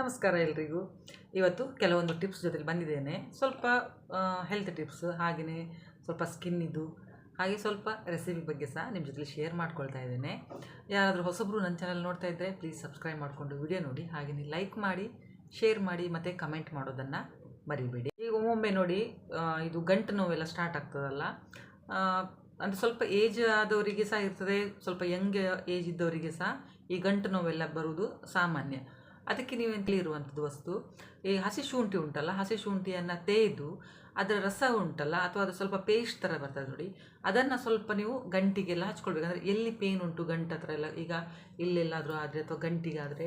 ನಮಸ್ಕಾರ ಎಲ್ರಿಗೂ. ಇವತ್ತು ಕೆಲವೊಂದು ಟಿಪ್ಸ್ ಜೊತೆಲಿ ಬಂದಿದ್ದೇನೆ. ಸ್ವಲ್ಪ ಹೆಲ್ತ್ ಟಿಪ್ಸ್ ಹಾಗೆಯೇ ಸ್ವಲ್ಪ ಸ್ಕಿನ್ನಿದು ಹಾಗೆ ಸ್ವಲ್ಪ ರೆಸಿಪಿ ಬಗ್ಗೆ ಸಹ ನಿಮ್ಮ ಜೊತೆಲಿ ಶೇರ್ ಮಾಡ್ಕೊಳ್ತಾ ಇದ್ದೇನೆ. ಯಾರಾದರೂ ಹೊಸಬ್ರು ನನ್ನ ಚಾನಲ್ ನೋಡ್ತಾ ಇದ್ದರೆ ಪ್ಲೀಸ್ ಸಬ್ಸ್ಕ್ರೈಬ್ ಮಾಡಿಕೊಂಡು ವಿಡಿಯೋ ನೋಡಿ ಹಾಗೆಯೇ ಲೈಕ್ ಮಾಡಿ ಶೇರ್ ಮಾಡಿ, ಮತ್ತು ಕಮೆಂಟ್ ಮಾಡೋದನ್ನು ಮರಿಬೇಡಿ. ಈಗ ಒಮ್ಮೊಮ್ಮೆ ನೋಡಿ ಇದು ಗಂಟು ನೋವೆಲ್ಲ ಸ್ಟಾರ್ಟ್ ಆಗ್ತದಲ್ಲ. ಅಂದರೆ ಸ್ವಲ್ಪ ಏಜ್ ಆದವರಿಗೆ ಸಹ ಇರ್ತದೆ, ಸ್ವಲ್ಪ ಯಂಗ್ ಏಜ್ ಇದ್ದವರಿಗೆ ಸಹ ಈ ಗಂಟು ನೋವೆಲ್ಲ ಬರುವುದು ಸಾಮಾನ್ಯ. ಅದಕ್ಕೆ ನೀವೆಂತಲೇ ಇರುವಂಥದ್ದು ವಸ್ತು, ಈ ಹಸಿ ಶುಂಠಿ ಉಂಟಲ್ಲ, ಹಸಿ ಶುಂಠಿಯನ್ನು ತೇಯ್ದು ಅದರ ರಸ ಉಂಟಲ್ಲ, ಅಥವಾ ಅದು ಸ್ವಲ್ಪ ಪೇಸ್ಟ್ ಥರ ಬರ್ತದೆ ನೋಡಿ, ಅದನ್ನು ಸ್ವಲ್ಪ ನೀವು ಗಂಟಿಗೆಲ್ಲ ಹಚ್ಕೊಳ್ಬೇಕು. ಅಂದರೆ ಎಲ್ಲಿ ಪೇನ್ ಉಂಟು, ಗಂಟು ಹತ್ರ ಎಲ್ಲ, ಈಗ ಇಲ್ಲೆಲ್ಲಾದರೂ ಆದರೆ ಅಥವಾ ಗಂಟಿಗಾದರೆ,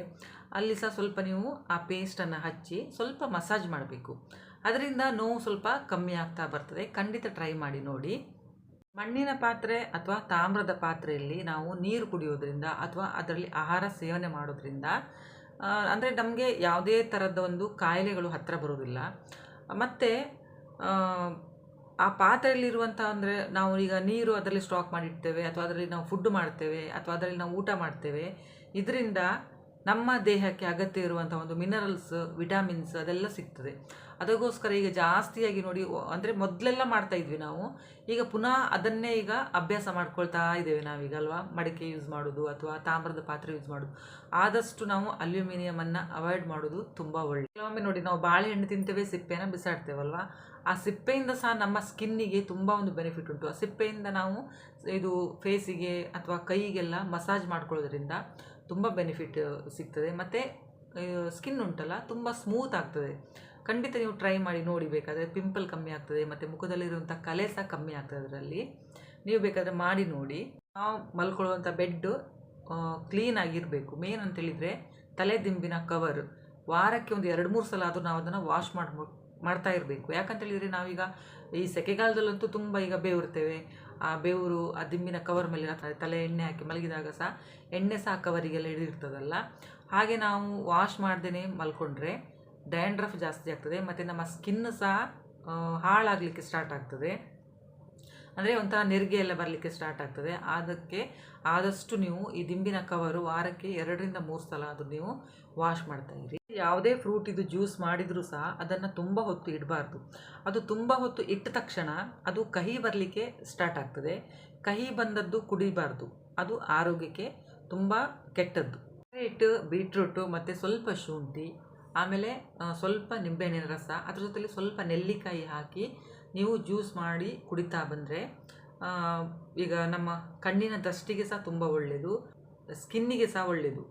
ಅಲ್ಲಿ ಸಹ ಸ್ವಲ್ಪ ನೀವು ಆ ಪೇಸ್ಟನ್ನು ಹಚ್ಚಿ ಸ್ವಲ್ಪ ಮಸಾಜ್ ಮಾಡಬೇಕು. ಅದರಿಂದ ನೋವು ಸ್ವಲ್ಪ ಕಮ್ಮಿ ಆಗ್ತಾ ಬರ್ತದೆ. ಖಂಡಿತ ಟ್ರೈ ಮಾಡಿ ನೋಡಿ. ಮಣ್ಣಿನ ಪಾತ್ರೆ ಅಥವಾ ತಾಮ್ರದ ಪಾತ್ರೆಯಲ್ಲಿ ನಾವು ನೀರು ಕುಡಿಯೋದ್ರಿಂದ ಅಥವಾ ಅದರಲ್ಲಿ ಆಹಾರ ಸೇವನೆ ಮಾಡೋದ್ರಿಂದ ಅಂದರೆ ನಮಗೆ ಯಾವುದೇ ಥರದ ಒಂದು ಕಾಯಿಲೆಗಳು ಹತ್ತಿರ ಬರೋದಿಲ್ಲ ಮತ್ತು, ಆ ಪಾತ್ರೆಯಲ್ಲಿರುವಂಥ ಅಂದರೆ ನಾವು ಈಗ ನೀರು ಅದರಲ್ಲಿ ಸ್ಟಾಕ್ ಮಾಡಿಡ್ತೇವೆ, ಅಥವಾ ಅದರಲ್ಲಿ ನಾವು ಫುಡ್ ಮಾಡ್ತೇವೆ, ಅಥವಾ ಅದರಲ್ಲಿ ನಾವು ಊಟ ಮಾಡ್ತೇವೆ. ಇದರಿಂದ ನಮ್ಮ ದೇಹಕ್ಕೆ ಅಗತ್ಯ ಇರುವಂಥ ಒಂದು ಮಿನರಲ್ಸ್ ವಿಟಾಮಿನ್ಸ್ ಅದೆಲ್ಲ ಸಿಗ್ತದೆ. ಅದಕ್ಕೋಸ್ಕರ ಈಗ ಜಾಸ್ತಿಯಾಗಿ ನೋಡಿ ಅಂದರೆ ಮೊದಲೆಲ್ಲ ಮಾಡ್ತಾ ಇದ್ವಿ ನಾವು. ಈಗ ಪುನಃ ಅದನ್ನೇ ಈಗ ಅಭ್ಯಾಸ ಮಾಡ್ಕೊಳ್ತಾ ಇದ್ದೇವೆ ನಾವೀಗ ಅಲ್ವಾ? ಮಡಿಕೆ ಯೂಸ್ ಮಾಡೋದು ಅಥವಾ ತಾಮ್ರದ ಪಾತ್ರೆ ಯೂಸ್ ಮಾಡೋದು. ಆದಷ್ಟು ನಾವು ಅಲ್ಯೂಮಿನಿಯಮನ್ನು ಅವಾಯ್ಡ್ ಮಾಡೋದು ತುಂಬ ಒಳ್ಳೆ. ಕೆಲವೊಮ್ಮೆ ನೋಡಿ, ನಾವು ಬಾಳೆಹಣ್ಣು ತಿಂತೇವೆ, ಸಿಪ್ಪೆನ ಬಿಸಾಡ್ತೇವಲ್ವ? ಆ ಸಿಪ್ಪೆಯಿಂದ ಸಹ ನಮ್ಮ ಸ್ಕಿನ್ನಿಗೆ ತುಂಬ ಒಂದು ಬೆನಿಫಿಟ್ ಉಂಟು. ಆ ಸಿಪ್ಪೆಯಿಂದ ನಾವು ಇದು ಫೇಸಿಗೆ ಅಥವಾ ಕೈಗೆಲ್ಲ ಮಸಾಜ್ ಮಾಡ್ಕೊಳ್ಳೋದ್ರಿಂದ ತುಂಬ ಬೆನಿಫಿಟ್ ಸಿಗ್ತದೆ. ಮತ್ತು ಸ್ಕಿನ್ ಉಂಟಲ್ಲ, ತುಂಬ ಸ್ಮೂತ್ ಆಗ್ತದೆ. ಖಂಡಿತ ನೀವು ಟ್ರೈ ಮಾಡಿ ನೋಡಿ ಬೇಕಾದರೆ ಪಿಂಪಲ್ ಕಮ್ಮಿ ಆಗ್ತದೆ, ಮತ್ತು ಮುಖದಲ್ಲಿರುವಂಥ ಕಲೆ ಸಹ ಕಮ್ಮಿ ಆಗ್ತದೆ ಅದರಲ್ಲಿ. ನೀವು ಬೇಕಾದರೆ ಮಾಡಿ ನೋಡಿ. ನಾವು ಮಲ್ಕೊಳ್ಳುವಂಥ ಬೆಡ್ಡು ಕ್ಲೀನ್ ಆಗಿರಬೇಕು. ಮೇನ್ ಅಂತೇಳಿದರೆ ತಲೆ ದಿಂಬಿನ ಕವರ್ ವಾರಕ್ಕೆ ಒಂದು ಎರಡು ಮೂರು ಸಲ ಆದರೂ ನಾವು ಅದನ್ನು ವಾಶ್ ಮಾಡಿ, ಮಾಡ್ತಾ ಇರಬೇಕು. ಯಾಕಂತೇಳಿದರೆ ನಾವೀಗ ಈ ಸೆಕೆಗಾಲದಲ್ಲಂತೂ ತುಂಬ ಈಗ ಬೇವಿರ್ತೇವೆ. ಆ ಬೇವರು ಆ ದಿಂಬಿನ ಕವರ್ ಮೇಲೆ ತಲೆ ಎಣ್ಣೆ ಹಾಕಿ ಮಲಗಿದಾಗ ಸಹ ಎಣ್ಣೆ ಸಹ ಕವರಿಗೆಲ್ಲ ಹಿಡಿದಿರ್ತದಲ್ಲ. ಹಾಗೆ ನಾವು ವಾಶ್ ಮಾಡ್ದೇ ಮಲ್ಕೊಂಡ್ರೆ ಡ್ಯಾಂಡ್ರಫ್ ಜಾಸ್ತಿ ಆಗ್ತದೆ, ಮತ್ತು ನಮ್ಮ ಸ್ಕಿನ್ ಸಹ ಹಾಳಾಗಲಿಕ್ಕೆ ಸ್ಟಾರ್ಟ್ ಆಗ್ತದೆ. ಅಂದರೆ ಒಂಥರ ನೆರಿಗೆ ಎಲ್ಲ ಬರಲಿಕ್ಕೆ ಸ್ಟಾರ್ಟ್ ಆಗ್ತದೆ. ಅದಕ್ಕೆ ಆದಷ್ಟು ನೀವು ಈ ದಿಂಬಿನ ಕವರು ವಾರಕ್ಕೆ ಎರಡರಿಂದ ಮೂರು ಸಲ ಅದು ನೀವು ವಾಶ್ ಮಾಡ್ತಾ ಇರಿ. ಯಾವುದೇ ಫ್ರೂಟ್ ಇದು ಜ್ಯೂಸ್ ಮಾಡಿದರೂ ಸಹ ಅದನ್ನು ತುಂಬ ಹೊತ್ತು ಇಡಬಾರ್ದು. ಅದು ತುಂಬ ಹೊತ್ತು ಇಟ್ಟ ತಕ್ಷಣ ಅದು ಕಹಿ ಬರಲಿಕ್ಕೆ ಸ್ಟಾರ್ಟ್ ಆಗ್ತದೆ. ಕಹಿ ಬಂದದ್ದು ಕುಡಿಬಾರ್ದು. ಅದು ಆರೋಗ್ಯಕ್ಕೆ ತುಂಬ ಕೆಟ್ಟದ್ದು. ಕ್ಯಾರೆಟ್ ಬೀಟ್ರೂಟು ಮತ್ತು ಸ್ವಲ್ಪ ಶುಂಠಿ ಆಮೇಲೆ ಸ್ವಲ್ಪ ನಿಂಬೆಹಣ್ಣಿನ ರಸ, ಅದ್ರ ಜೊತೆಲಿ ಸ್ವಲ್ಪ ನೆಲ್ಲಿಕಾಯಿ ಹಾಕಿ ನೀವು ಜ್ಯೂಸ್ ಮಾಡಿ ಕುಡಿತಾ ಬಂದರೆ ಈಗ ನಮ್ಮ ಕಣ್ಣಿನ ದೃಷ್ಟಿಗೆ ಸಹ ತುಂಬ ಒಳ್ಳೆಯದು ಸ್ಕಿನ್ನಿಗೆ ಸಹ ಒಳ್ಳೆಯದು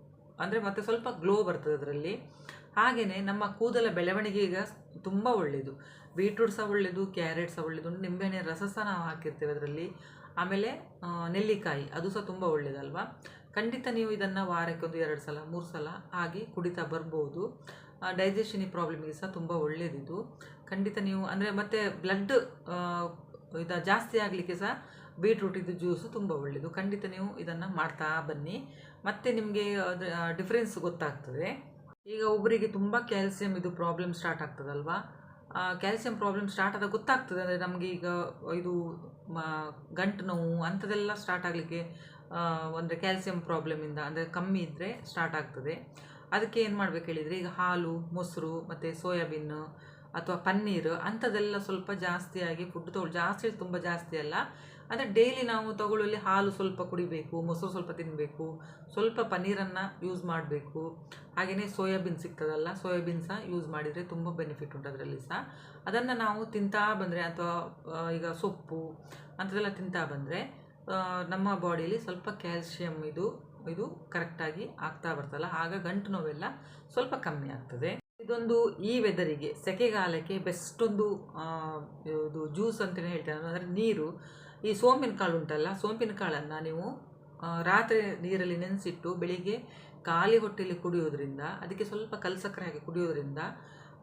ಅಂದರೆ ಮತ್ತೆ ಸ್ವಲ್ಪ ಗ್ಲೋ ಬರ್ತದೆ ಅದರಲ್ಲಿ. ಹಾಗೆಯೇ ನಮ್ಮ ಕೂದಲ ಬೆಳವಣಿಗೆಗೆ ತುಂಬ ಒಳ್ಳೆಯದು ಬೀಟ್ರೂಟ್ ಸಹ ಒಳ್ಳೆಯದು ಕ್ಯಾರೆಟ್ ಸಹ ಒಳ್ಳೆಯದು ನಿಂಬೆಹಣ್ಣಿನ ರಸ ಸಹ ನಾವು ಹಾಕಿರ್ತೇವೆ ಅದರಲ್ಲಿ. ಆಮೇಲೆ ನೆಲ್ಲಿಕಾಯಿ, ಅದು ಸಹ ತುಂಬ ಒಳ್ಳೆಯದಲ್ವಾ ಖಂಡಿತ ನೀವು ಇದನ್ನು ವಾರಕ್ಕೆ ಒಂದು ಎರಡು ಸಲ, ಮೂರು ಸಲ ಆಗಿ ಕುಡಿತಾ ಬರ್ಬೋದು. ಡೈಜೆಷನ್ ಪ್ರಾಬ್ಲಮಿಗೆ ಸಹ ತುಂಬ ಒಳ್ಳೆಯದಿದು ಖಂಡಿತ ನೀವು, ಅಂದರೆ ಮತ್ತು ಬ್ಲಡ್ ಇದು ಜಾಸ್ತಿ ಆಗಲಿಕ್ಕೆ ಸಹ ಬೀಟ್ರೂಟ್ ಇದು ಜ್ಯೂಸು ತುಂಬ ಒಳ್ಳೆಯದು ಖಂಡಿತ ನೀವು ಇದನ್ನು ಮಾಡ್ತಾ ಬನ್ನಿ. ಮತ್ತು ನಿಮಗೆ ಅದು ಡಿಫ್ರೆನ್ಸ್ ಗೊತ್ತಾಗ್ತದೆ. ಈಗ ಒಬ್ಬರಿಗೆ ತುಂಬ ಕ್ಯಾಲ್ಸಿಯಂ ಇದು ಪ್ರಾಬ್ಲಮ್ ಸ್ಟಾರ್ಟ್ ಆಗ್ತದಲ್ವಾ? ಕ್ಯಾಲ್ಸಿಯಂ ಪ್ರಾಬ್ಲಮ್ ಸ್ಟಾರ್ಟ್ ಆದಾಗ ಗೊತ್ತಾಗ್ತದೆ, ಅಂದರೆ ನಮಗೆ ಈಗ ಇದು ಗಂಟು ನೋವು ಅಂಥದ್ದೆಲ್ಲ ಸ್ಟಾರ್ಟ್ ಆಗಲಿಕ್ಕೆ ಅಂದರೆ ಕ್ಯಾಲ್ಸಿಯಂ ಪ್ರಾಬ್ಲಮಿಂದ ಅಂದರೆ ಕಮ್ಮಿ ಇದ್ದರೆ ಸ್ಟಾರ್ಟ್ ಆಗ್ತದೆ. ಅದಕ್ಕೆ ಏನು ಮಾಡ್ಬೇಕು ಹೇಳಿದರೆ, ಈಗ ಹಾಲು, ಮೊಸರು, ಮತ್ತು ಸೋಯಾಬೀನ್ ಅಥವಾ ಪನ್ನೀರ್ ಅಂಥದ್ದೆಲ್ಲ ಸ್ವಲ್ಪ ಜಾಸ್ತಿಯಾಗಿ ಫುಡ್ ತೊಗೊಳ್ಳಿ ಜಾಸ್ತಿ ತುಂಬ ಜಾಸ್ತಿ ಅಲ್ಲ. ಅಂದರೆ ಡೈಲಿ ನಾವು ತಗೊಳ್ಳಲ್ಲಿ ಹಾಲು ಸ್ವಲ್ಪ ಕುಡಿಬೇಕು, ಮೊಸರು ಸ್ವಲ್ಪ ತಿನ್ನಬೇಕು ಸ್ವಲ್ಪ ಪನ್ನೀರನ್ನು ಯೂಸ್ ಮಾಡಬೇಕು. ಹಾಗೆಯೇ ಸೋಯಾಬೀನ್ ಸಿಗ್ತದಲ್ಲ, ಸೋಯಾಬೀನ್ ಸಹ ಯೂಸ್ ಮಾಡಿದರೆ ತುಂಬ ಬೆನಿಫಿಟ್ ಉಂಟು ಅದರಲ್ಲಿ ಸಹ. ಅದನ್ನು ನಾವು ತಿಂತಾ ಬಂದರೆ ಅಥವಾ ಈಗ ಸೊಪ್ಪು ಅಂಥದ್ದೆಲ್ಲ ತಿಂತಾ ಬಂದರೆ ನಮ್ಮ ಬಾಡಿಯಲ್ಲಿ ಸ್ವಲ್ಪ ಕ್ಯಾಲ್ಸಿಯಮ್ ಇದು ಇದು ಕರೆಕ್ಟಾಗಿ ಆಗ್ತಾ ಬರ್ತಲ್ಲ. ಆಗ ಗಂಟು ನೋವೆಲ್ಲ ಸ್ವಲ್ಪ ಕಮ್ಮಿ ಆಗ್ತದೆ. ಇದೊಂದು ಈ ವೆದರಿಗೆ ಸೆಕೆಗಾಲಕ್ಕೆ ಬೆಸ್ಟ್ ಒಂದು ಆ, ಇದು ಜ್ಯೂಸ್ ಅಂತಲೇ ಹೇಳ್ತೇನೆ ಅಂದರೆ ನೀರು ಈ ಸೋಂಪಿನ ಕಾಳು ಉಂಟಲ್ಲ ಸೋಂಪಿನ ಕಾಳನ್ನು ನೀವು ರಾತ್ರಿ ನೀರಲ್ಲಿ ನೆನೆಸಿಟ್ಟು ಬೆಳಿಗ್ಗೆ ಖಾಲಿ ಹೊಟ್ಟೆಯಲ್ಲಿ ಕುಡಿಯೋದ್ರಿಂದ ಅದಕ್ಕೆ ಸ್ವಲ್ಪ ಕಲ್ಸಕ್ಕರೆ ಹಾಕಿ ಕುಡಿಯೋದ್ರಿಂದ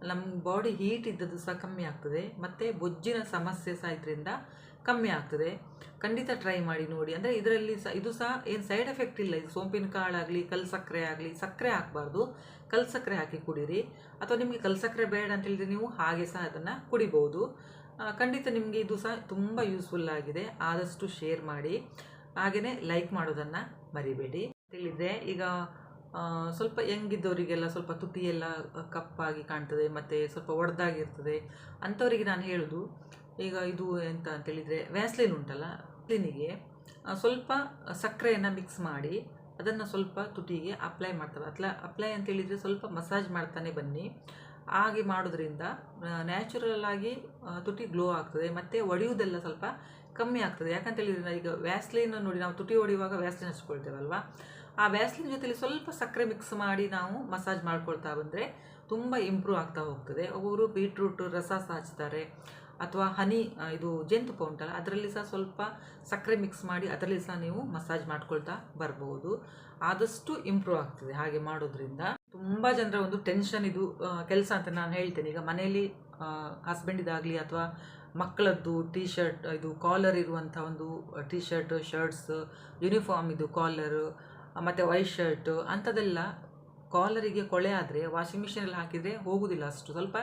ನಮ್ಮ ಬಾಡಿ ಹೀಟ್ ಇದ್ದದ್ದು ಸಹ ಕಮ್ಮಿ ಆಗ್ತದೆ. ಮತ್ತು ಬೊಜ್ಜಿನ ಸಮಸ್ಯೆ ಸಹ ಇದರಿಂದ ಕಮ್ಮಿ ಆಗ್ತದೆ. ಖಂಡಿತ ಟ್ರೈ ಮಾಡಿ ನೋಡಿ. ಅಂದರೆ ಇದರಲ್ಲಿ ಸಹ ಇದು ಸಹ ಏನು ಸೈಡ್ ಎಫೆಕ್ಟ್ ಇಲ್ಲ. ಇದು ಸೋಂಪಿನ ಕಾಳಾಗಲಿ ಕಲ್ ಸಕ್ಕರೆ ಆಗಲಿ, ಸಕ್ಕರೆ ಹಾಕಬಾರ್ದು. ಕಲ್ ಸಕ್ಕರೆ ಹಾಕಿ ಕುಡೀರಿ. ಅಥವಾ ನಿಮಗೆ ಕಲ್ ಸಕ್ಕರೆ ಬೇಡ ಅಂತ ಹೇಳಿದ್ರೆ ನೀವು ಹಾಗೆ ಸಹ ಅದನ್ನು ಕುಡಿಬೋದು. ಖಂಡಿತ ನಿಮಗೆ ಇದು ಸಹ ತುಂಬ ಯೂಸ್ಫುಲ್ ಆಗಿದೆ. ಆದಷ್ಟು ಶೇರ್ ಮಾಡಿ. ಹಾಗೆಯೇ ಲೈಕ್ ಮಾಡೋದನ್ನು ಮರಿಬೇಡಿ. ತಿಳಿದರೆ ಈಗ ಸ್ವಲ್ಪ ಹೆಂಗಿದ್ದವರಿಗೆಲ್ಲ ಸ್ವಲ್ಪ ತುಟಿ ಎಲ್ಲ ಕಪ್ಪಾಗಿ ಕಾಣ್ತದೆ. ಮತ್ತು ಸ್ವಲ್ಪ ಒಡೆದಾಗಿರ್ತದೆ. ಅಂಥವರಿಗೆ ನಾನು ಹೇಳೋದು ಈಗ ಇದು ಎಂತ ಅಂತೇಳಿದರೆ ವ್ಯಾಸ್ಲಿನ್ ಉಂಟಲ್ಲ ವ್ಯಾಸ್ಲಿನಿಗೆ ಸ್ವಲ್ಪ ಸಕ್ಕರೆಯನ್ನು ಮಿಕ್ಸ್ ಮಾಡಿ, ಅದನ್ನು ಸ್ವಲ್ಪ ತುಟಿಗೆ ಅಪ್ಲೈ ಮಾಡ್ತಾರೆ. ಅತ್ಲ ಅಪ್ಲೈ ಅಂತೇಳಿದರೆ ಸ್ವಲ್ಪ ಮಸಾಜ್ ಮಾಡ್ತಾನೆ ಬನ್ನಿ. ಹಾಗೆ ಮಾಡೋದ್ರಿಂದ ನ್ಯಾಚುರಲ್ ಆಗಿ ತುಟಿ ಗ್ಲೋ ಆಗ್ತದೆ. ಮತ್ತು ಒಡೆಯುವುದೆಲ್ಲ ಸ್ವಲ್ಪ ಕಮ್ಮಿ ಆಗ್ತದೆ. ಯಾಕಂತೇಳಿದ್ರೆ ಈಗ ವ್ಯಾಸ್ಲಿನ್ ನೋಡಿ, ನಾವು ತುಟಿ ಹೊಡೆಯುವಾಗ ವ್ಯಾಸ್ಲಿನ್ ಹಚ್ಕೊಳ್ತೇವಲ್ವಾ? ಆ ವ್ಯಾಸ್ಲಿನ್ ಜೊತೆಲಿ ಸ್ವಲ್ಪ ಸಕ್ಕರೆ ಮಿಕ್ಸ್ ಮಾಡಿ ನಾವು ಮಸಾಜ್ ಮಾಡ್ಕೊಳ್ತಾ ಬಂದರೆ ತುಂಬ ಇಂಪ್ರೂವ್ ಆಗ್ತಾ ಹೋಗ್ತದೆ. ಒಬ್ಬೊಬ್ಬರು ಬೀಟ್ರೂಟ್ ರಸ ಸಹ ಹಚ್ತಾರೆ ಅಥವಾ ಹನಿ ಇದು ಜೇನುತುಪ್ಪ ಉಂಟಲ್ಲ, ಅದರಲ್ಲಿ ಸಹ ಸ್ವಲ್ಪ ಸಕ್ಕರೆ ಮಿಕ್ಸ್ ಮಾಡಿ ಅದರಲ್ಲಿ ಸಹ ನೀವು ಮಸಾಜ್ ಮಾಡ್ಕೊಳ್ತಾ ಬರ್ಬೋದು. ಆದಷ್ಟು ಇಂಪ್ರೂವ್ ಆಗ್ತದೆ ಹಾಗೆ ಮಾಡೋದ್ರಿಂದ. ತುಂಬ ಜನರ ಒಂದು ಟೆನ್ಷನ್ ಇದು ಕೆಲಸ ಅಂತ ನಾನು ಹೇಳ್ತೇನೆ. ಈಗ ಮನೆಯಲ್ಲಿ ಹಸ್ಬೆಂಡಿದಾಗಲಿ ಅಥವಾ ಮಕ್ಕಳದ್ದು ಟೀ ಶರ್ಟ್ ಇದು ಕಾಲರ್ ಇರುವಂಥ ಒಂದು ಟೀ ಶರ್ಟ್ ಶರ್ಟ್ಸ್ ಯೂನಿಫಾರ್ಮ್ ಇದು ಕಾಲರ್ ಮತ್ತು ವೈಟ್ ಶರ್ಟ್ ಅಂಥದ್ದೆಲ್ಲ ಕಾಲರಿಗೆ ಕೊಳೆ ಆದರೆ ವಾಷಿಂಗ್ ಮಿಷಿನಲ್ಲಿ ಹಾಕಿದರೆ ಹೋಗುವುದಿಲ್ಲ ಅಷ್ಟು. ಸ್ವಲ್ಪ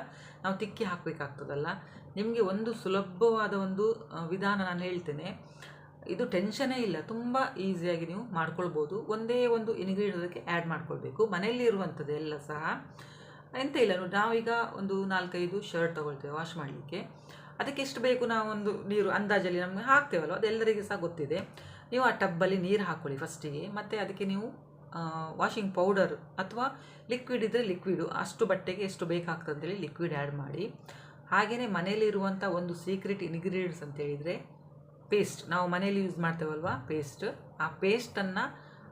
ನಾವು ತಿಕ್ಕಿ ಹಾಕಬೇಕಾಗ್ತದಲ್ಲ. ನಿಮಗೆ ಒಂದು ಸುಲಭವಾದ ಒಂದು ವಿಧಾನ ನಾನು ಹೇಳ್ತೇನೆ. ಇದು ಟೆನ್ಷನೇ ಇಲ್ಲ. ತುಂಬ ಈಸಿಯಾಗಿ ನೀವು ಮಾಡ್ಕೊಳ್ಬೋದು. ಒಂದೇ ಒಂದು ಅದಕ್ಕೆ ಆ್ಯಡ್ ಮಾಡ್ಕೊಳ್ಬೇಕು. ಮನೆಯಲ್ಲಿ ಇರುವಂಥದ್ದು ಎಲ್ಲ ಸಹ. ಎಂತ ಇಲ್ಲ ನಾವೀಗ ಒಂದು ನಾಲ್ಕೈದು ಶರ್ಟ್ ತಗೊಳ್ತೇವೆ ವಾಶ್ ಮಾಡಲಿಕ್ಕೆ. ಅದಕ್ಕೆ ಎಷ್ಟು ಬೇಕು ನಾವು ಒಂದು ನೀರು, ಅಂದಾಜಲ್ಲಿ ನಮಗೆ ಹಾಕ್ತೇವಲ್ವ? ಅದೆಲ್ಲರಿಗೂ ಸಹ ಗೊತ್ತಿದೆ. ನೀವು ಆ ಟಬ್ಬಲ್ಲಿ ನೀರು ಹಾಕ್ಕೊಳ್ಳಿ ಫಸ್ಟಿಗೆ ಮತ್ತು ಅದಕ್ಕೆ ನೀವು ವಾಷಿಂಗ್ ಪೌಡರ್ ಅಥವಾ ಲಿಕ್ವಿಡ್ ಇದ್ದರೆ ಲಿಕ್ವಿಡು ಅಷ್ಟು ಬಟ್ಟೆಗೆ ಎಷ್ಟು ಬೇಕಾಗ್ತದೆ ಅಂತೇಳಿ ಲಿಕ್ವಿಡ್ ಆ್ಯಡ್ ಮಾಡಿ. ಹಾಗೆಯೇ ಮನೆಯಲ್ಲಿರುವಂಥ ಒಂದು ಸೀಕ್ರೆಟ್ ಇಂಗ್ರೀಡಿಯೆಂಟ್ಸ್ ಅಂತ ಹೇಳಿದರೆ ಪೇಸ್ಟ್ ನಾವು ಮನೆಯಲ್ಲಿ ಯೂಸ್ ಮಾಡ್ತೇವಲ್ವಾ? ಪೇಸ್ಟ್ ಆ ಪೇಸ್ಟನ್ನು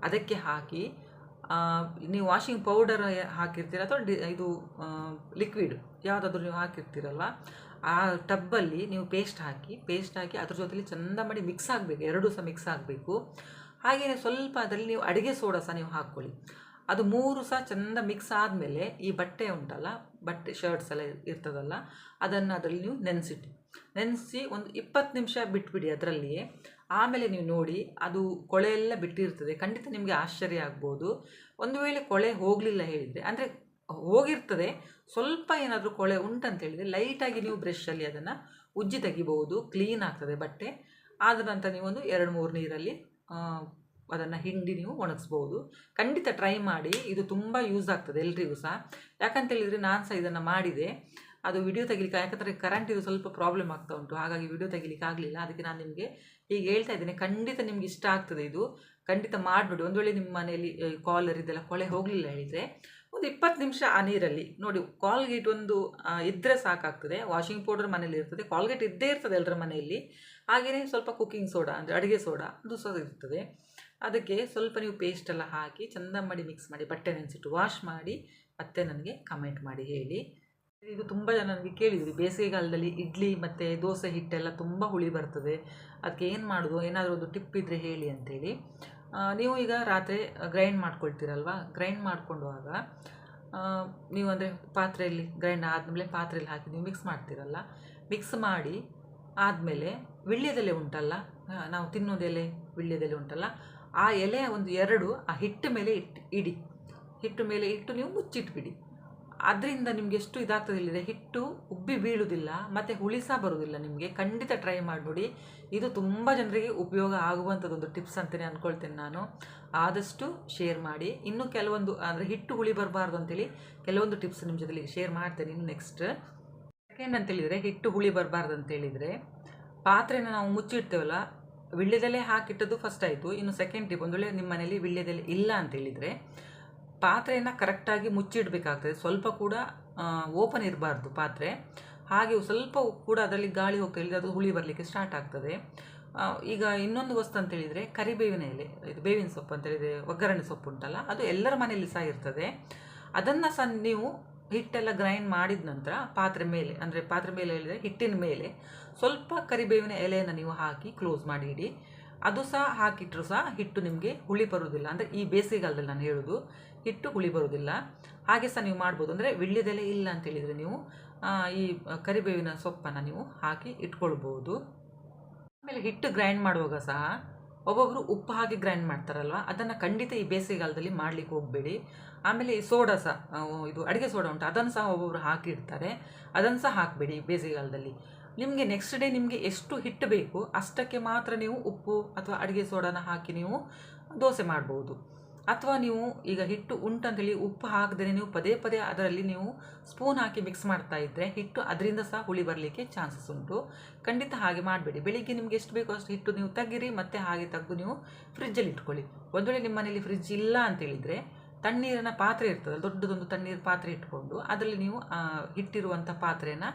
ಅದಕ್ಕೆ ಹಾಕಿ ನೀವು ವಾಷಿಂಗ್ ಪೌಡರ್ ಹಾಕಿರ್ತೀರ ಅಥವಾ ಡಿ, ಇದು ಲಿಕ್ವಿಡ್ ಯಾವುದಾದ್ರೂ ನೀವು ಹಾಕಿರ್ತೀರಲ್ಲ, ಆ ಟಬ್ಬಲ್ಲಿ ನೀವು ಪೇಸ್ಟ್ ಹಾಕಿ ಪೇಸ್ಟ್ ಹಾಕಿ ಅದ್ರ ಜೊತೆಲಿ ಚೆಂದ ಮಾಡಿ ಮಿಕ್ಸ್ ಆಗಬೇಕು. ಎರಡೂ ಸಹ ಮಿಕ್ಸ್ ಆಗಬೇಕು. ಹಾಗೆಯೇ ಸ್ವಲ್ಪ ಅದರಲ್ಲಿ ನೀವು ಅಡುಗೆ ಸೋಡಾ ಸಹ ನೀವು ಹಾಕ್ಕೊಳ್ಳಿ. ಅದು ಮೂರು ಸಹ ಚೆಂದ ಮಿಕ್ಸ್ ಆದಮೇಲೆ ಈ ಬಟ್ಟೆ ಉಂಟಲ್ಲ, ಬಟ್ಟೆ ಶರ್ಟ್ಸ್ ಎಲ್ಲ ಇರ್ತದಲ್ಲ, ಅದನ್ನು ಅದರಲ್ಲಿ ನೀವು ನೆನೆಸಿಟ್ಟು. ನೆನೆಸಿ ಒಂದು ಇಪ್ಪತ್ತು ನಿಮಿಷ ಬಿಟ್ಬಿಡಿ ಅದರಲ್ಲಿಯೇ. ಆಮೇಲೆ ನೀವು ನೋಡಿ, ಅದು ಕೊಳೆ ಎಲ್ಲ ಬಿಟ್ಟಿರ್ತದೆ. ಖಂಡಿತ ನಿಮಗೆ ಆಶ್ಚರ್ಯ ಆಗ್ಬೋದು. ಒಂದು ವೇಳೆ ಕೊಳೆ ಹೋಗಲಿಲ್ಲ ಹೇಳಿದರೆ, ಅಂದರೆ ಹೋಗಿರ್ತದೆ, ಸ್ವಲ್ಪ ಏನಾದರೂ ಕೊಳೆ ಉಂಟಂತ ಹೇಳಿದರೆ ಲೈಟಾಗಿ ನೀವು ಬ್ರಷಲ್ಲಿ ಅದನ್ನು ಉಜ್ಜಿ ತೆಗಿಬಹುದು ಕ್ಲೀನ್ ಆಗ್ತದೆ ಬಟ್ಟೆ. ಆದ ನಂತರ ನೀವೊಂದು ಎರಡು ಮೂರು ನೀರಲ್ಲಿ ಅದನ್ನು ಹಿಂಡಿ ನೀವು ಒಣಗಿಸ್ಬೋದು. ಖಂಡಿತ ಟ್ರೈ ಮಾಡಿ. ಇದು ತುಂಬ ಯೂಸ್ ಆಗ್ತದೆ ಎಲ್ರಿಗೂ ಸಹ. ಯಾಕಂತೇಳಿದರೆ ನಾನು ಸಹ ಇದನ್ನು ಮಾಡಿದೆ. ಅದು ವಿಡಿಯೋ ತೆಗಿಲಿಕ್ಕೆ, ಯಾಕಂದರೆ ಕರೆಂಟ್ ಇದು ಸ್ವಲ್ಪ ಪ್ರಾಬ್ಲಮ್ ಆಗ್ತಾ ಉಂಟು. ಹಾಗಾಗಿ ವಿಡಿಯೋ ತೆಗಿಲಿಕ್ಕೆ ಆಗಲಿಲ್ಲ. ಅದಕ್ಕೆ ನಾನು ನಿಮಗೆ ಈಗ ಹೇಳ್ತಾ ಇದ್ದೇನೆ. ಖಂಡಿತ ನಿಮ್ಗೆ ಇಷ್ಟ ಆಗ್ತದೆ ಇದು. ಖಂಡಿತ ಮಾಡಿಬಿಡಿ. ಒಂದು ವೇಳೆ ನಿಮ್ಮ ಮನೆಯಲ್ಲಿ ಕಾಲರ್ ಇದೆಲ್ಲ ಕೊಳೆ ಹೋಗಲಿಲ್ಲ ಹೇಳಿದರೆ ಒಂದು ಇಪ್ಪತ್ತು ನಿಮಿಷ ಆ ನೀರಲ್ಲಿ ನೋಡಿ ಕಾಲ್ಗೇಟ್ ಒಂದು ಇದ್ದರೆ ಸಾಕಾಗ್ತದೆ. ವಾಷಿಂಗ್ ಪೌಡರ್ ಮನೇಲಿ ಇರ್ತದೆ. ಕಾಲ್ಗೇಟ್ ಇದ್ದೇ ಇರ್ತದೆ ಎಲ್ಲರ ಮನೆಯಲ್ಲಿ. ಹಾಗೆಯೇ ಸ್ವಲ್ಪ ಕುಕ್ಕಿಂಗ್ ಸೋಡಾ ಅಂದರೆ ಅಡುಗೆ ಸೋಡಾ ಅದು ಸಹ ಇರ್ತದೆ. ಅದಕ್ಕೆ ಸ್ವಲ್ಪ ನೀವು ಪೇಸ್ಟ್ ಎಲ್ಲ ಹಾಕಿ ಚಂದ ಮಾಡಿ ಮಿಕ್ಸ್ ಮಾಡಿ ಬಟ್ಟೆ ನೆನೆಸಿಟ್ಟು ವಾಶ್ ಮಾಡಿ ಮತ್ತೆ ನನಗೆ ಕಮೆಂಟ್ ಮಾಡಿ ಹೇಳಿ. ಇದು ತುಂಬ ಜನ ನನಗೆ ಕೇಳಿದ್ವಿ ಬೇಸಿಗೆಗಾಲದಲ್ಲಿ ಇಡ್ಲಿ ಮತ್ತು ದೋಸೆ ಹಿಟ್ಟೆಲ್ಲ ತುಂಬ ಹುಳಿ ಬರ್ತದೆ. ಅದಕ್ಕೆ ಏನು ಮಾಡೋದು? ಏನಾದರೂ ಒಂದು ಟಿಪ್ ಇದ್ದರೆ ಹೇಳಿ ಅಂತೇಳಿ. ಆ, ನೀವು ಈಗ ರಾತ್ರಿ ಗ್ರೈಂಡ್ ಮಾಡ್ಕೊಳ್ತೀರಲ್ವ? ಗ್ರೈಂಡ್ ಮಾಡ್ಕೊಂಡಾಗ ನೀವು ಅಂದರೆ ಪಾತ್ರೆಯಲ್ಲಿ ಗ್ರೈಂಡ್ ಆದಮೇಲೆ ಪಾತ್ರೆಯಲ್ಲಿ ಹಾಕಿ ನೀವು ಮಿಕ್ಸ್ ಮಾಡ್ತೀರಲ್ಲ? ಮಿಕ್ಸ್ ಮಾಡಿ ಆದಮೇಲೆ ವಿಳ್ಯದೆಲೆ ಉಂಟಲ್ಲ? ನಾವು ತಿನ್ನೋದೆಲೆ ವಿಳ್ಯದೆಲೆ ಉಂಟಲ್ಲ? ಆ ಎಲೆ ಒಂದು ಎರಡು, ಆ ಹಿಟ್ಟು ಮೇಲೆ ಇಟ್ಟು ಇಡಿ. ಹಿಟ್ಟು ಮೇಲೆ ಇಟ್ಟು ನೀವು ಮುಚ್ಚಿಟ್ಬಿಡಿ. ಅದರಿಂದ ನಿಮ್ಗೆ ಎಷ್ಟು ಇದಾಗ್ತದೆ ಇಲ್ಲಿದೆ ಹಿಟ್ಟು ಉಬ್ಬಿ ಬೀಳುವುದಿಲ್ಲ ಮತ್ತು ಹುಳಿ ಸಹ ಬರೋದಿಲ್ಲ ನಿಮಗೆ. ಖಂಡಿತ ಟ್ರೈ ಮಾಡಿಬಿಡಿ. ಇದು ತುಂಬ ಜನರಿಗೆ ಉಪಯೋಗ ಆಗುವಂಥದ್ದೊಂದು ಟಿಪ್ಸ್ ಅಂತಲೇ ಅಂದ್ಕೊಳ್ತೇನೆ ನಾನು. ಆದಷ್ಟು ಶೇರ್ ಮಾಡಿ. ಇನ್ನು ಕೆಲವೊಂದು, ಅಂದರೆ ಹಿಟ್ಟು ಹುಳಿ ಬರಬಾರ್ದು ಅಂತೇಳಿ ಕೆಲವೊಂದು ಟಿಪ್ಸ್ ನಿಮ್ಮ ಜೊತೆಲಿ ಶೇರ್ ಮಾಡ್ತೇನೆ ಇನ್ನು ನೆಕ್ಸ್ಟ್ ಸೆಕೆಂಡ್ ಅಂತೇಳಿದರೆ ಹಿಟ್ಟು ಹುಳಿ ಬರಬಾರ್ದು ಅಂತೇಳಿದರೆ ಪಾತ್ರೆನ ನಾವು ಮುಚ್ಚಿಡ್ತೇವಲ್ಲ ವಿಳ್ಯದಲ್ಲೇ ಹಾಕಿಟ್ಟದ್ದು ಫಸ್ಟ್ ಆಯಿತು. ಇನ್ನು ಸೆಕೆಂಡ್ ಟಿಪ್ ಒಂದು ವೇಳೆ ನಿಮ್ಮ ಮನೇಲಿ ವಿಳ್ಯದಲ್ಲಿ ಇಲ್ಲ ಅಂತೇಳಿದರೆ ಪಾತ್ರೆಯನ್ನು ಕರೆಕ್ಟಾಗಿ ಮುಚ್ಚಿಡಬೇಕಾಗ್ತದೆ. ಸ್ವಲ್ಪ ಕೂಡ ಓಪನ್ ಇರಬಾರ್ದು ಪಾತ್ರೆ. ಹಾಗೆ ಸ್ವಲ್ಪ ಕೂಡ ಅದರಲ್ಲಿ ಗಾಳಿ ಹೋಗ್ತಾ ಅದು ಹುಳಿ ಬರಲಿಕ್ಕೆ ಸ್ಟಾರ್ಟ್ ಆಗ್ತದೆ. ಈಗ ಇನ್ನೊಂದು ವಸ್ತು ಅಂತ ಹೇಳಿದರೆ ಕರಿಬೇವಿನ ಎಲೆ, ಇದು ಬೇವಿನ ಸೊಪ್ಪು ಅಂತ ಹೇಳಿದರೆ ಒಗ್ಗರಣೆ ಸೊಪ್ಪು ಉಂಟಲ್ಲ, ಅದು ಎಲ್ಲರ ಮನೆಯಲ್ಲಿ ಸಹ ಇರ್ತದೆ. ಅದನ್ನು ಸಹ ನೀವು ಹಿಟ್ಟೆಲ್ಲ ಗ್ರೈಂಡ್ ಮಾಡಿದ ನಂತರ ಪಾತ್ರೆ ಮೇಲೆ, ಅಂದರೆ ಪಾತ್ರೆ ಮೇಲೆ ಹೇಳಿದರೆ ಹಿಟ್ಟಿನ ಮೇಲೆ ಸ್ವಲ್ಪ ಕರಿಬೇವಿನ ಎಲೆಯನ್ನು ನೀವು ಹಾಕಿ ಕ್ಲೋಸ್ ಮಾಡಿ ಇಡಿ. ಅದು ಸಹ ಹಾಕಿಟ್ರು ಸಹ ಹಿಟ್ಟು ನಿಮಗೆ ಹುಳಿ ಬರುವುದಿಲ್ಲ. ಅಂದರೆ ಈ ಬೇಸಿಗೆಗಾಲದಲ್ಲಿ ನಾನು ಹೇಳೋದು ಹಿಟ್ಟು ಹುಳಿ ಬರುವುದಿಲ್ಲ. ಹಾಗೆ ಸಹ ನೀವು ಮಾಡ್ಬೋದು. ಅಂದರೆ ವಿಳ್ಯದೆಲೆ ಇಲ್ಲ ಅಂತ ಹೇಳಿದರೆ ನೀವು ಈ ಕರಿಬೇವಿನ ಸೊಪ್ಪನ್ನು ನೀವು ಹಾಕಿ ಇಟ್ಕೊಳ್ಬೋದು. ಆಮೇಲೆ ಹಿಟ್ಟು ಗ್ರೈಂಡ್ ಮಾಡುವಾಗ ಸಹ ಒಬ್ಬೊಬ್ಬರು ಉಪ್ಪು ಹಾಕಿ ಗ್ರೈಂಡ್ ಮಾಡ್ತಾರಲ್ವ? ಅದನ್ನು ಖಂಡಿತ ಈ ಬೇಸಿಗೆಗಾಲದಲ್ಲಿ ಮಾಡಲಿಕ್ಕೆ ಹೋಗಬೇಡಿ. ಆಮೇಲೆ ಈ ಸೋಡಾ ಸಹ ಇದು ಅಡುಗೆ ಸೋಡಾ ಉಂಟು. ಅದನ್ನು ಸಹ ಒಬ್ಬೊಬ್ಬರು ಹಾಕಿರ್ತಾರೆ ಅದನ್ನು ಸಹ ಹಾಕಬೇಡಿ ಬೇಸಿಗೆಗಾಲದಲ್ಲಿ. ನಿಮಗೆ ನೆಕ್ಸ್ಟ್ ಡೇ ನಿಮಗೆ ಎಷ್ಟು ಹಿಟ್ಟು ಬೇಕು, ಅಷ್ಟಕ್ಕೆ ಮಾತ್ರ ನೀವು ಉಪ್ಪು ಅಥವಾ ಅಡುಗೆ ಸೋಡಾನ ಹಾಕಿ ನೀವು ದೋಸೆ ಮಾಡ್ಬೋದು. ಅಥವಾ ನೀವು ಈಗ ಹಿಟ್ಟು ಉಂಟಂತೇಳಿ ಉಪ್ಪು ಹಾಕದೇ ನೀವು ಪದೇ ಪದೇ ಅದರಲ್ಲಿ ನೀವು ಸ್ಪೂನ್ ಹಾಕಿ ಮಿಕ್ಸ್ ಮಾಡ್ತಾ ಇದ್ದರೆ ಹಿಟ್ಟು ಅದರಿಂದ ಸಹ ಹುಳಿ ಬರಲಿಕ್ಕೆ ಚಾನ್ಸಸ್ ಉಂಟು. ಖಂಡಿತ ಹಾಗೆ ಮಾಡಬೇಡಿ. ಬೆಳಿಗ್ಗೆ ನಿಮಗೆ ಎಷ್ಟು ಬೇಕೋ ಅಷ್ಟು ಹಿಟ್ಟು ನೀವು ತೆಗಿರಿ ಮತ್ತೆ ಹಾಗೆ ತೆಗೆದು ನೀವು ಫ್ರಿಜ್ಜಲ್ಲಿ ಇಟ್ಕೊಳ್ಳಿ. ಒಂದು ವೇಳೆ ನಿಮ್ಮ ಮನೆಯಲ್ಲಿ ಫ್ರಿಜ್ ಇಲ್ಲ ಅಂತ ಹೇಳಿದರೆ ತಣ್ಣೀರಿನ ಪಾತ್ರೆ ಇರ್ತದೆ ದೊಡ್ಡದೊಂದು ತಣ್ಣೀರು ಪಾತ್ರೆ ಇಟ್ಕೊಂಡು ಅದರಲ್ಲಿ ನೀವು ಇಟ್ಟಿರುವಂಥ ಪಾತ್ರೆನ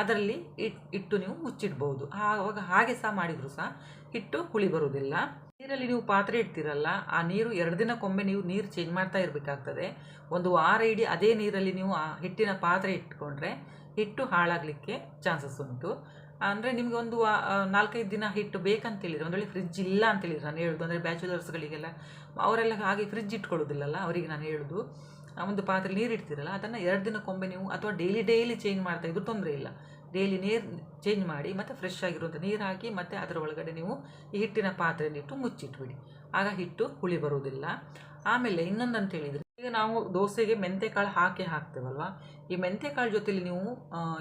ಅದರಲ್ಲಿ ಇಟ್, ಇಟ್ಟು ನೀವು ಮುಚ್ಚಿಡ್ಬೋದು. ಆವಾಗ ಹಾಗೆ ಸಹ ಮಾಡಿದರೂ ಸಹ ಹಿಟ್ಟು ಹುಳಿ ಬರುವುದಿಲ್ಲ. ನೀರಲ್ಲಿ ನೀವು ಪಾತ್ರೆ ಇಡ್ತೀರಲ್ಲ, ಆ ನೀರು ಎರಡು ದಿನಕ್ಕೊಮ್ಮೆ ನೀವು ನೀರು ಚೇಂಜ್ ಮಾಡ್ತಾ ಇರಬೇಕಾಗ್ತದೆ. ಒಂದು ವಾರ ಇಡೀ ಅದೇ ನೀರಲ್ಲಿ ನೀವು ಆ ಹಿಟ್ಟಿನ ಪಾತ್ರೆ ಇಟ್ಕೊಂಡ್ರೆ ಹಿಟ್ಟು ಹಾಳಾಗಲಿಕ್ಕೆ ಚಾನ್ಸಸ್ ಉಂಟು. ಅಂದರೆ ನಿಮಗೆ ಒಂದು ನಾಲ್ಕೈದು ದಿನ ಹಿಟ್ಟು ಬೇಕಂತೇಳಿದ್ರೆ, ಒಂದು ವೇಳೆ ಫ್ರಿಜ್ ಇಲ್ಲ ಅಂತೇಳಿದ್ರೆ ನಾನು ಹೇಳೋದು. ಅಂದರೆ ಬ್ಯಾಚುಲರ್ಸ್ಗಳಿಗೆಲ್ಲ ಅವರೆಲ್ಲ ಹಾಗೆ ಫ್ರಿಜ್ ಇಟ್ಕೊಳ್ಳೋದಿಲ್ಲಲ್ಲ ಅವರಿಗೆ ನಾನು ಹೇಳೋದು. ಒಂದು ಪಾತ್ರೆ ನೀರು ಇಡ್ತೀರಲ್ಲ, ಅದನ್ನು ಎರಡು ದಿನಕ್ಕೊಮ್ಮೆ ನೀವು ಅಥವಾ ಡೈಲಿ ಡೈಲಿ ಚೇಂಜ್ ಮಾಡ್ತಾ ಇದ್ರೂ ತೊಂದರೆ ಇಲ್ಲ. ಡೈಲಿ ನೀರು ಚೇಂಜ್ ಮಾಡಿ, ಮತ್ತು ಫ್ರೆಶ್ ಆಗಿರುವಂಥ ನೀರು ಹಾಕಿ, ಮತ್ತು ಅದರ ಒಳಗಡೆ ನೀವು ಈ ಹಿಟ್ಟಿನ ಪಾತ್ರೆಯನ್ನಿಟ್ಟು ಮುಚ್ಚಿಟ್ಬಿಡಿ. ಆಗ ಹಿಟ್ಟು ಹುಳಿ ಬರುವುದಿಲ್ಲ. ಆಮೇಲೆ ಇನ್ನೊಂದು ಅಂತ ಹೇಳಿದರೆ ಈಗ ನಾವು ದೋಸೆಗೆ ಮೆಂತೆಕಾಳು ಹಾಕಿ ಹಾಕ್ತೇವಲ್ವ? ಈ ಮೆಂತೆಕಾಳು ಜೊತೆಲಿ ನೀವು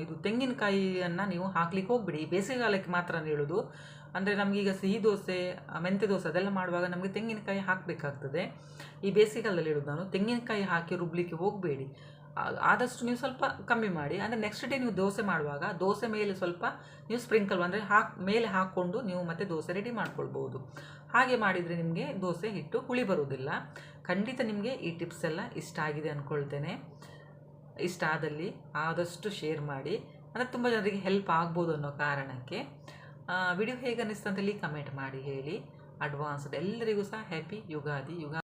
ಇದು ತೆಂಗಿನಕಾಯಿಯನ್ನು ನೀವು ಹಾಕ್ಲಿಕ್ಕೆ ಹೋಗ್ಬಿಡಿ. ಬೇಸಿಗೆಗಾಲಕ್ಕೆ ಮಾತ್ರ ಹೇಳೋದು. ಅಂದರೆ ನಮಗೀಗ ಸಿಹಿ ದೋಸೆ ಮೆಂತೆ ದೋಸೆ ಅದೆಲ್ಲ ಮಾಡುವಾಗ ನಮಗೆ ತೆಂಗಿನಕಾಯಿ ಹಾಕಬೇಕಾಗ್ತದೆ. ಈ ಬೇಸಿಗೆಗಾಲದಲ್ಲಿ ಹೇಳೋದು ನಾನು, ತೆಂಗಿನಕಾಯಿ ಹಾಕಿ ರುಬ್ಲಿಕ್ಕೆ ಹೋಗಬೇಡಿ. ಆದಷ್ಟು ನೀವು ಸ್ವಲ್ಪ ಕಮ್ಮಿ ಮಾಡಿ. ಅಂದರೆ ನೆಕ್ಸ್ಟ್ ಡೇ ನೀವು ದೋಸೆ ಮಾಡುವಾಗ, ದೋಸೆ ಮೇಲೆ ಸ್ವಲ್ಪ ನೀವು ಸ್ಪ್ರಿಂಕಲ್ ಅಂದರೆ ಹಾಕ್, ಮೇಲೆ ಹಾಕ್ಕೊಂಡು ನೀವು ಮತ್ತೆ ದೋಸೆ ರೆಡಿ ಮಾಡ್ಕೊಳ್ಬೋದು ಹಾಗೆ ಮಾಡಿದರೆ ನಿಮಗೆ ದೋಸೆ ಹಿಟ್ಟು ಹುಳಿ ಬರುವುದಿಲ್ಲ. ಖಂಡಿತ ನಿಮಗೆ ಈ ಟಿಪ್ಸ್ ಎಲ್ಲ ಇಷ್ಟ ಆಗಿದೆ ಅಂದ್ಕೊಳ್ತೇನೆ ಇಷ್ಟ ಆದಲ್ಲಿ ಆದಷ್ಟು ಶೇರ್ ಮಾಡಿ. ಅಂದರೆ ತುಂಬ ಜನರಿಗೆ ಹೆಲ್ಪ್ ಆಗ್ಬೋದು ಅನ್ನೋ ಕಾರಣಕ್ಕೆ. ವಿಡಿಯೋ ಹೇಗೆ ಅನ್ನಿಸ್ತು ಕಮೆಂಟ್ ಮಾಡಿ ಹೇಳಿ. ಅಡ್ವಾನ್ಸ್ಡ್ ಎಲ್ಲರಿಗೂ ಸಹ ಹ್ಯಾಪಿ ಯುಗಾದಿ ಯುಗಾ